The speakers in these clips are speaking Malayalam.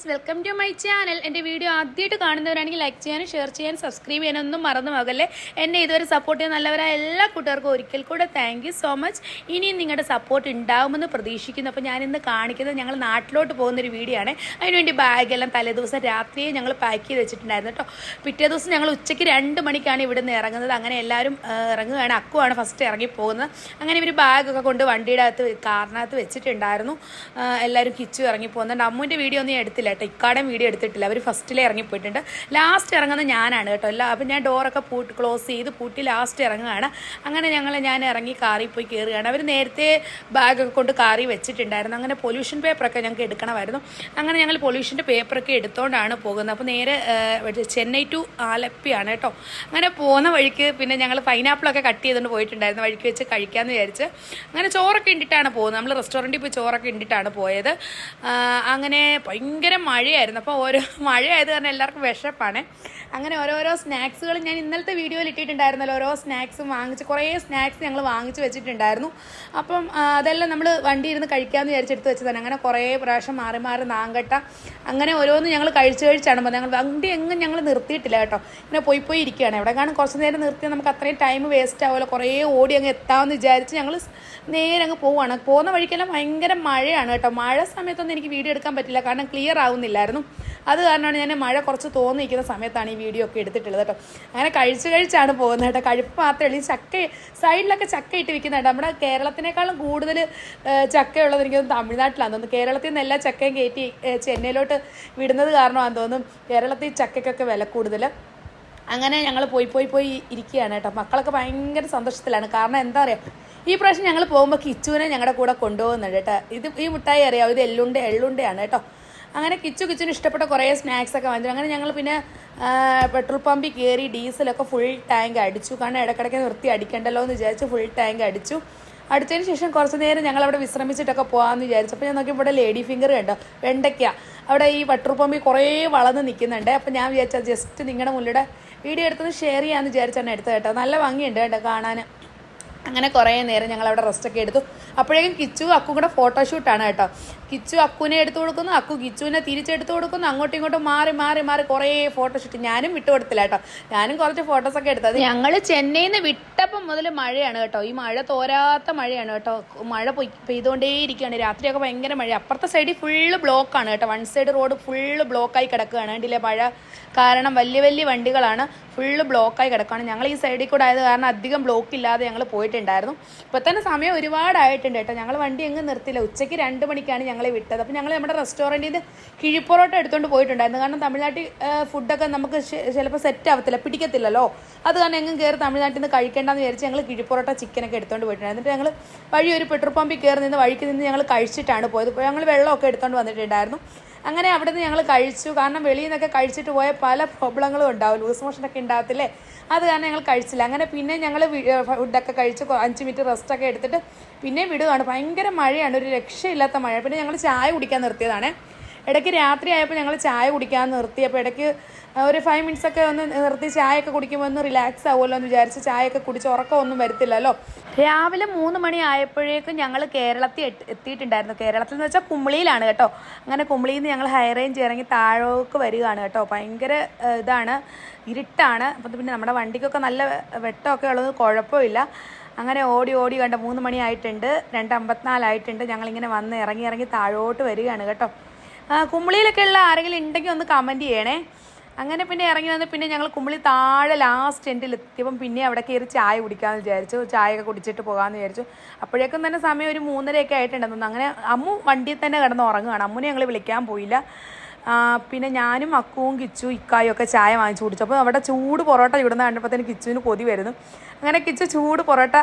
Friends welcome to my channel എന്റെ വീഡിയോ ആദ്യമായിട്ട് കാണുന്നവരാണെങ്കിൽ ലൈക്ക് ചെയ്യാനും ഷെയർ ചെയ്യാനും സബ്സ്ക്രൈബ് ചെയ്യാനൊന്നും മറന്നു പോകല്ലേ? എന്നെ ഇതുവരെ സപ്പോർട്ട് ചെയ്യുന്ന നല്ലവരായ എല്ലാ കൂട്ടുകാർക്കും ഒരിക്കൽ കൂടെ താങ്ക് സോ മച്ച് ഇനിയും നിങ്ങളുടെ സപ്പോർട്ട് ഉണ്ടാകുമെന്ന് പ്രതീക്ഷിക്കുന്നു. അപ്പോൾ ഞാനിന്ന് കാണിക്കുന്നത് ഞങ്ങൾ നാട്ടിലോട്ട് പോകുന്നൊരു വീഡിയോ ആണ്. അതിനുവേണ്ടി ബാഗെല്ലാം തലേദിവസം രാത്രിയെ ഞങ്ങൾ പാക്ക് ചെയ്ത് വെച്ചിട്ടുണ്ടായിരുന്നു കേട്ടോ. പിറ്റേ ദിവസം ഞങ്ങൾ ഉച്ചയ്ക്ക് രണ്ട് മണിക്കാണ് ഇവിടെ നിന്ന് ഇറങ്ങുന്നത്. അങ്ങനെ എല്ലാവരും ഇറങ്ങുകയാണ്. അക്കുവാണ് ഫസ്റ്റ് ഇറങ്ങി പോകുന്നത്. അങ്ങനെ ഇവർ ബാഗൊക്കെ കൊണ്ട് വണ്ടിയുടെ അകത്ത് കാറിനകത്ത് വെച്ചിട്ടുണ്ടായിരുന്നു. എല്ലാവരും കിച്ചു ഇറങ്ങി പോകുന്നുണ്ട് അമ്മുവിന്റെ വീഡിയോ ഒന്നും എടുത്തില്ല. കേട്ടോ ഇക്കാടം വീഡിയോ എടുത്തിട്ടില്ല. അവർ ഫസ്റ്റിലേ ഇറങ്ങിപ്പോയിട്ടുണ്ട്. ലാസ്റ്റ് ഇറങ്ങുന്നത് ഞാനാണ് കേട്ടോ. എല്ലാ അപ്പം ഞാൻ ഡോറൊക്കെ പൂട്ട് ക്ലോസ് ചെയ്ത് പൂട്ടി ലാസ്റ്റ് ഇറങ്ങുകയാണ്. അങ്ങനെ ഞങ്ങൾ ഞാൻ ഇറങ്ങി കാറിൽ പോയി കയറുകയാണ് അവർ നേരത്തെ ബാഗൊക്കെ കൊണ്ട് കാറി വെച്ചിട്ടുണ്ടായിരുന്നു. അങ്ങനെ പൊല്യൂഷൻ പേപ്പറൊക്കെ ഞങ്ങൾക്ക് എടുക്കണമായിരുന്നു. അങ്ങനെ ഞങ്ങൾ പൊല്യൂഷന്റെ പേപ്പറൊക്കെ എടുത്തുകൊണ്ടാണ് പോകുന്നത്. അപ്പോൾ നേരെ ചെന്നൈ ടു ആലപ്പിയാണ് കേട്ടോ. അങ്ങനെ പോകുന്ന വഴിക്ക് പിന്നെ ഞങ്ങൾ പൈനാപ്പിളൊക്കെ കട്ട് ചെയ്തുകൊണ്ട് പോയിട്ടുണ്ടായിരുന്നു. വഴിക്ക് വെച്ച് കഴിക്കാമെന്ന് വിചാരിച്ച്. അങ്ങനെ ചോറൊക്കെ ഇണ്ടിട്ടാണ് പോകുന്നത്. നമ്മൾ റെസ്റ്റോറന്റിൽ പോയി ചോറൊക്കെ ഇണ്ടിട്ടാണ് പോയത്. അങ്ങനെ ഭയങ്കര മഴയായിരുന്നു. അപ്പോൾ ഓരോ മഴയായത് കാരണം എല്ലാവർക്കും വിശപ്പാണ്. അങ്ങനെ ഓരോരോ സ്നാക്സുകൾ ഞാൻ ഇന്നലത്തെ വീഡിയോയിൽ ഇട്ടിട്ടുണ്ടായിരുന്നല്ലോ. ഓരോ സ്നാക്സും വാങ്ങിച്ച് കുറേ സ്നാക്സ് ഞങ്ങൾ വാങ്ങിച്ച് വെച്ചിട്ടുണ്ടായിരുന്നു. അപ്പം അതെല്ലാം നമ്മൾ വണ്ടി ഇരുന്ന് കഴിക്കാമെന്ന് വിചാരിച്ചെടുത്ത് വെച്ചതാണ്. അങ്ങനെ കുറേ പ്രാവശ്യം മാറി മാറി നാങ്കട്ട അങ്ങനെ ഓരോന്ന് ഞങ്ങൾ കഴിച്ച് കഴിച്ചാണ് ഞങ്ങൾ വണ്ടി എങ്ങും ഞങ്ങൾ നിർത്തിയിട്ടില്ല കേട്ടോ. ഇങ്ങനെ പോയി പോയി ഇരിക്കുകയാണ്. എവിടെ കാണും കുറച്ച് നേരം നിർത്തിയാൽ നമുക്ക് അത്രയും ടൈം വേസ്റ്റ് ആവുമല്ലോ. കുറേ ഓടി അങ്ങ് എത്താമെന്ന് വിചാരിച്ച് ഞങ്ങൾ നേരെ അങ്ങ് പോവുകയാണ് പോകുന്ന വഴിക്കെല്ലാം ഭയങ്കര മഴയാണ് കേട്ടോ. മഴ സമയത്തൊന്നും എനിക്ക് വീഡിയോ എടുക്കാൻ പറ്റില്ല. കാരണം ക്ലിയർ ആവുന്നില്ലായിരുന്നു. അത് കാരണമാണ് ഞാൻ മഴ കുറച്ച് തോന്നിയിരിക്കുന്ന സമയത്താണ് ഈ വീഡിയോ ഒക്കെ എടുത്തിട്ടുള്ളത് കേട്ടോ. അങ്ങനെ കഴിച്ച് കഴിച്ചാണ് പോകുന്നത് കേട്ടോ. കഴിപ്പ് മാത്രമേ ഉള്ളൂ. ഈ ചക്ക സൈഡിലൊക്കെ ചക്ക ഇട്ട് വിൽക്കുന്നുണ്ട് നമ്മുടെ കേരളത്തിനേക്കാളും കൂടുതൽ ചക്കയുള്ളത് എനിക്ക് തോന്നുന്നു തമിഴ്നാട്ടിലാണ് തോന്നുന്നു. കേരളത്തിൽ നിന്ന് എല്ലാ ചക്കയും കയറ്റി ചെന്നൈയിലോട്ട് വിടുന്നത് കാരണമാണെന്ന് തോന്നുന്നു. കേരളത്തിൽ ചക്കയ്ക്കൊക്കെ വില കൂടുതൽ. അങ്ങനെ ഞങ്ങൾ പോയി പോയി പോയി ഇരിക്കുകയാണ് കേട്ടോ. മക്കളൊക്കെ ഭയങ്കര സന്തോഷത്തിലാണ്. കാരണം എന്താ പറയുക ഈ പ്രാവശ്യം ഞങ്ങൾ പോകുമ്പോൾ കിച്ചുവിനെ ഞങ്ങളുടെ കൂടെ കൊണ്ടുപോകുന്നുണ്ട് കേട്ടോ. ഇത് ഈ മിഠായി അറിയാം ഇത് എല്ലുണ്ട എള്ളുണ്ടയാണ് കേട്ടോ. അങ്ങനെ കിച്ചു കിച്ചിന് ഇഷ്ടപ്പെട്ട കുറേ സ്നാക്സ് ഒക്കെ വാങ്ങിച്ചു. അങ്ങനെ ഞങ്ങൾ പിന്നെ പെട്രോൾ പമ്പിൽ കയറി ഡീസലൊക്കെ ഫുൾ ടാങ്ക് അടിച്ചു. കാരണം ഇടയ്ക്കിടയ്ക്ക് നിർത്തി അടിക്കണ്ടല്ലോ എന്ന് വിചാരിച്ച് ഫുൾ ടാങ്ക് അടിച്ചു. അടിച്ചതിന് ശേഷം കുറച്ച് നേരം ഞങ്ങൾ അവിടെ വിശ്രമിച്ചിട്ടൊക്കെ പോകാമെന്ന് വിചാരിച്ചു. അപ്പോൾ ഞാൻ നോക്കിയപ്പോൾ ഇവിടെ ലേഡി ഫിംഗർ കണ്ടോ? വെണ്ടയ്ക്ക. അവിടെ ഈ പെട്രോൾ പമ്പിൽ കുറേ വളർന്ന് നിൽക്കുന്നുണ്ട് അപ്പോൾ ഞാൻ വിചാരിച്ചാൽ ജസ്റ്റ് നിങ്ങളുടെ മുന്നിലൂടെ വീഡിയോ എടുത്തത് ഷെയർ ചെയ്യാമെന്ന് വിചാരിച്ചാണ് എടുത്തത് കേട്ടോ. നല്ല ഭംഗിയുണ്ട് കേട്ടോ കാണാൻ അങ്ങനെ കുറേ നേരം ഞങ്ങൾ അവിടെ റെസ്റ്റൊക്കെ എടുത്തു. അപ്പോഴേക്കും കിച്ചു അക്കു കൂടെ ഫോട്ടോഷൂട്ടാണ് കേട്ടോ. കിച്ചു അക്കുവിനെ എടുത്തു കൊടുക്കുന്നു അക്കു കിച്ചുവിനെ തിരിച്ചെടുത്തു കൊടുക്കുന്നു അങ്ങോട്ടും ഇങ്ങോട്ടും മാറി മാറി മാറി കുറേ ഫോട്ടോഷൂട്ട് ഞാനും വിട്ടു കൊടുത്തില്ല കേട്ടോ. ഞാനും കുറച്ച് ഫോട്ടോസൊക്കെ എടുത്തത് ഞങ്ങൾ ചെന്നൈയിൽ നിന്ന് വിട്ടപ്പം മുതൽ മഴയാണ് കേട്ടോ. ഈ മഴ തോരാത്ത മഴയാണ് കേട്ടോ. മഴ പൊയ് പെയ്തുകൊണ്ടേയിരിക്കുകയാണ്. രാത്രിയൊക്കെ ഭയങ്കര മഴ അപ്പുറത്തെ സൈഡിൽ ഫുള്ള് ബ്ലോക്കാണ് കേട്ടോ. വൺ സൈഡ് റോഡ് ഫുള്ള് ബ്ലോക്കായി കിടക്കുകയാണ്. കണ്ടില്ലേ മഴ കാരണം വലിയ വലിയ വണ്ടികളാണ് ഫുള്ള് ബ്ലോക്കായി കിടക്കുകയാണ്. ഞങ്ങൾ ഈ സൈഡിൽ കൂടെ ആയത് കാരണം അധികം ബ്ലോക്ക് ഇല്ലാതെ ഞങ്ങൾ പോയിട്ടുണ്ടായിരുന്നു. ഇപ്പോൾ തന്നെ സമയം ഒരുപാടായിട്ടുണ്ട് കേട്ടോ. ഞങ്ങൾ വണ്ടി എങ്ങും നിർത്തില്ല ഉച്ചയ്ക്ക് രണ്ട് മണിക്കാണ് ഞങ്ങളെ വിട്ടത്. അപ്പോൾ ഞങ്ങൾ നമ്മുടെ റെസ്റ്റോറന്റിൽ നിന്ന് കിഴിപ്പൊറോട്ട എടുത്തുകൊണ്ട് പോയിട്ടുണ്ടായിരുന്നു. കാരണം തമിഴ്നാട്ടിൽ ഫുഡൊക്കെ നമുക്ക് ചിലപ്പോൾ സെറ്റ് ആവത്തില്ല. പിടിക്കത്തില്ലല്ലോ. അത് കാരണം എങ്ങും കയറി തമിഴ്നാട്ടിൽ നിന്ന് കഴിക്കേണ്ടെന്ന് വിചാരിച്ച് ഞങ്ങൾ കിഴിപ്പൊറോട്ട ചിക്കനൊക്കെ എടുത്തുകൊണ്ട് പോയിട്ടുണ്ടായിരുന്നു. എന്നിട്ട് ഞങ്ങൾ വഴി ഒരു പെട്രോൾ പമ്പിൽ കയറി നിന്ന് വഴിക്ക് നിന്ന് ഞങ്ങൾ കഴിച്ചിട്ടാണ് പോയത്. ഞങ്ങൾ വെള്ളമൊക്കെ എടുത്തുകൊണ്ട് വന്നിട്ടുണ്ടായിരുന്നു. അങ്ങനെ അവിടെ നിന്ന് ഞങ്ങൾ കഴിച്ചു. കാരണം വെളിയിൽ നിന്നൊക്കെ കഴിച്ചിട്ട് പോയ പല പ്രോബ്ലങ്ങളും ഉണ്ടാവും. ലൂസ് മോഷനൊക്കെ ഉണ്ടാകത്തില്ലേ? അത് കാരണം ഞങ്ങൾ കഴിച്ചില്ല. അങ്ങനെ പിന്നെ ഞങ്ങൾ ഫുഡൊക്കെ കഴിച്ച് അഞ്ച് മിനിറ്റ് റെസ്റ്റൊക്കെ എടുത്തിട്ട് പിന്നെ വിടുകയാണ് ഭയങ്കര മഴയാണ്. ഒരു രക്ഷയില്ലാത്ത മഴ. പിന്നെ ഞങ്ങൾ ചായ കുടിക്കാൻ നിർത്തിയതാണ്. ഇടയ്ക്ക് രാത്രി ആയപ്പോൾ ഞങ്ങൾ ചായ കുടിക്കാൻ നിർത്തി. അപ്പോൾ ഇടയ്ക്ക് ഒരു ഫൈവ് മിനിറ്റ്സ് ഒക്കെ ഒന്ന് നിർത്തി ചായയൊക്കെ കുടിക്കുമ്പോൾ ഒന്ന് റിലാക്സ് ആവുമല്ലോ എന്ന് വിചാരിച്ച് ചായയൊക്കെ കുടിച്ച് ഉറക്കമൊന്നും വരത്തില്ലല്ലോ രാവിലെ മൂന്ന് മണി ആയപ്പോഴേക്കും ഞങ്ങൾ കേരളത്തിൽ എത്തി- എത്തിയിട്ടുണ്ടായിരുന്നു. കേരളത്തിൽ എന്ന് വെച്ചാൽ കുമളിയിലാണ് കേട്ടോ. അങ്ങനെ കുമളിയിൽ നിന്ന് ഞങ്ങൾ ഹൈ റേഞ്ച് ഇറങ്ങി താഴോക്ക് വരികയാണ് കേട്ടോ. ഭയങ്കര ഇതാണ്. ഇരുട്ടാണ്. അപ്പം പിന്നെ നമ്മുടെ വണ്ടിക്കൊക്കെ നല്ല വെട്ടമൊക്കെ ഉള്ളത് കുഴപ്പമില്ല. അങ്ങനെ ഓടി ഓടി കണ്ട മൂന്ന് മണി ആയിട്ടുണ്ട്. രണ്ട് അമ്പത്തിനാലായിട്ടുണ്ട് ഞങ്ങളിങ്ങനെ വന്ന് ഇറങ്ങി ഇറങ്ങി താഴോട്ട് വരികയാണ് കേട്ടോ. കുമളിയിലൊക്കെ ഉള്ള ആരെങ്കിലും ഉണ്ടെങ്കിൽ ഒന്ന് കമന്റ് ചെയ്യണേ. അങ്ങനെ പിന്നെ ഇറങ്ങി വന്ന് പിന്നെ ഞങ്ങൾ കുമ്പിളി താഴെ ലാസ്റ്റ് എൻഡിൽ എത്തിയപ്പം പിന്നെ അവിടെ കയറി ചായ കുടിക്കാമെന്ന് വിചാരിച്ചു. ചായയൊക്കെ കുടിച്ചിട്ട് പോകാമെന്ന് വിചാരിച്ചു. അപ്പോഴേക്കും തന്നെ സമയം ഒരു മൂന്നരയൊക്കെ ആയിട്ടുണ്ടെന്ന് അങ്ങനെ അമ്മു വണ്ടിയിൽ തന്നെ കിടന്ന് ഉറങ്ങുകയാണ്. അമ്മുനെ ഞങ്ങൾ വിളിക്കാൻ പോയില്ല. പിന്നെ ഞാനും അക്കുവും കിച്ചു ഇക്കായും ഒക്കെ ചായ വാങ്ങിച്ചു കുടിച്ചു. അപ്പോൾ അവിടെ ചൂട് പൊറോട്ട ചൂടുന്ന തന്നെ കിച്ചുവിന് കൊതി വരുന്നു. അങ്ങനെ കിച്ചു ചൂട് പൊറോട്ട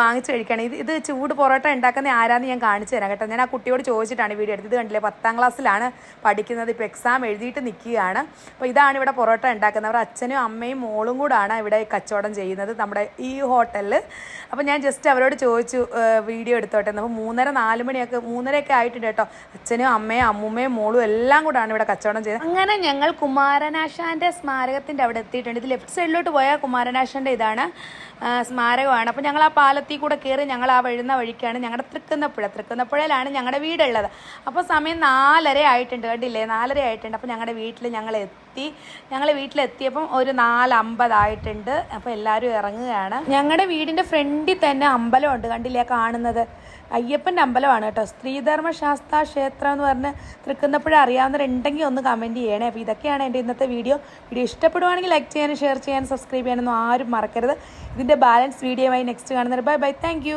വാങ്ങിച്ച് കഴിക്കുകയാണ്. ഇത് ചൂട് പൊറോട്ട ഉണ്ടാക്കുന്ന ആരാന്ന് ഞാൻ കാണിച്ചു തരാം കേട്ടോ. ഞാൻ ആ കുട്ടിയോട് ചോദിച്ചിട്ടാണ് വീഡിയോ എടുത്തത്. ഇത് കണ്ടില്ലേ പത്താം ക്ലാസ്സിലാണ് പഠിക്കുന്നത്. ഇപ്പോൾ എക്സാം എഴുതിയിട്ട് നിൽക്കുകയാണ് അപ്പോൾ ഇതാണ് ഇവിടെ പൊറോട്ട ഉണ്ടാക്കുന്നത്. അവർ അച്ഛനും അമ്മയും മോളും കൂടാണ് ഇവിടെ കച്ചവടം ചെയ്യുന്നത് നമ്മുടെ ഈ ഹോട്ടലിൽ അപ്പോൾ ഞാൻ ജസ്റ്റ് അവരോട് ചോദിച്ചു വീഡിയോ എടുത്തോട്ടെ. അപ്പോൾ മൂന്നര നാല് മണിയൊക്കെ മൂന്നരയൊക്കെ ആയിട്ടുണ്ട് കേട്ടോ. അച്ഛനും അമ്മയും അമ്മൂമ്മയും മോളും എല്ലാം കൂടാണ് ഇവിടെ കച്ചവടം ചെയ്യുന്നത്. അങ്ങനെ ഞങ്ങൾ കുമാരനാശാന്റെ സ്മാരകത്തിന്റെ അവിടെ എത്തിയിട്ടുണ്ട്. ഇത് ലെഫ്റ്റ് സൈഡിലോട്ട് പോയാൽ കുമാരനാശാന്റെ ഇതാണ് സ്മാരകമാണ്. അപ്പോൾ ഞങ്ങൾ ആ പാലത്തിൽ കൂടെ കയറി ഞങ്ങൾ ആ വഴുന്ന വഴിക്കാണ് ഞങ്ങളുടെ തൃക്കുന്നപ്പുഴ. തൃക്കുന്നപ്പുഴയിലാണ് ഞങ്ങളുടെ വീടുള്ളത്. അപ്പോൾ സമയം നാലര ആയിട്ടുണ്ട് കണ്ടില്ലേ? നാലര ആയിട്ടുണ്ട്. അപ്പോൾ ഞങ്ങളുടെ വീട്ടിൽ ഞങ്ങൾ എത്തി. ഞങ്ങൾ വീട്ടിലെത്തിയപ്പം ഒരു നാലമ്പതായിട്ടുണ്ട് അപ്പോൾ എല്ലാവരും ഇറങ്ങുകയാണ്. ഞങ്ങളുടെ വീടിന്റെ ഫ്രണ്ടിൽ തന്നെ അമ്പലമുണ്ട് കണ്ടില്ലേ കാണുന്നത്? അയ്യപ്പന്റെ അമ്പലമാണ് കേട്ടോ. സ്ത്രീധർമ്മ ശാസ്ത്ര ക്ഷേത്രം എന്ന് പറഞ്ഞ് തൃക്കുന്നപ്പുഴ അറിയാവുന്നവരുണ്ടെങ്കിൽ ഒന്ന് കമന്റ് ചെയ്യണേ. അപ്പോൾ ഇതൊക്കെയാണ് എന്റെ ഇന്നത്തെ വീഡിയോ. വീഡിയോ ഇഷ്ടപ്പെടുവാണെങ്കിൽ ലൈക്ക് ചെയ്യാനും ഷെയർ ചെയ്യാനും സബ്സ്ക്രൈബ് ചെയ്യാനൊന്നും ആരും മറക്കരുത്. ഇതിന്റെ ബാലൻസ് വീഡിയോയുമായി നെക്സ്റ്റ് കാണുന്നത് ബൈ ബൈ താങ്ക്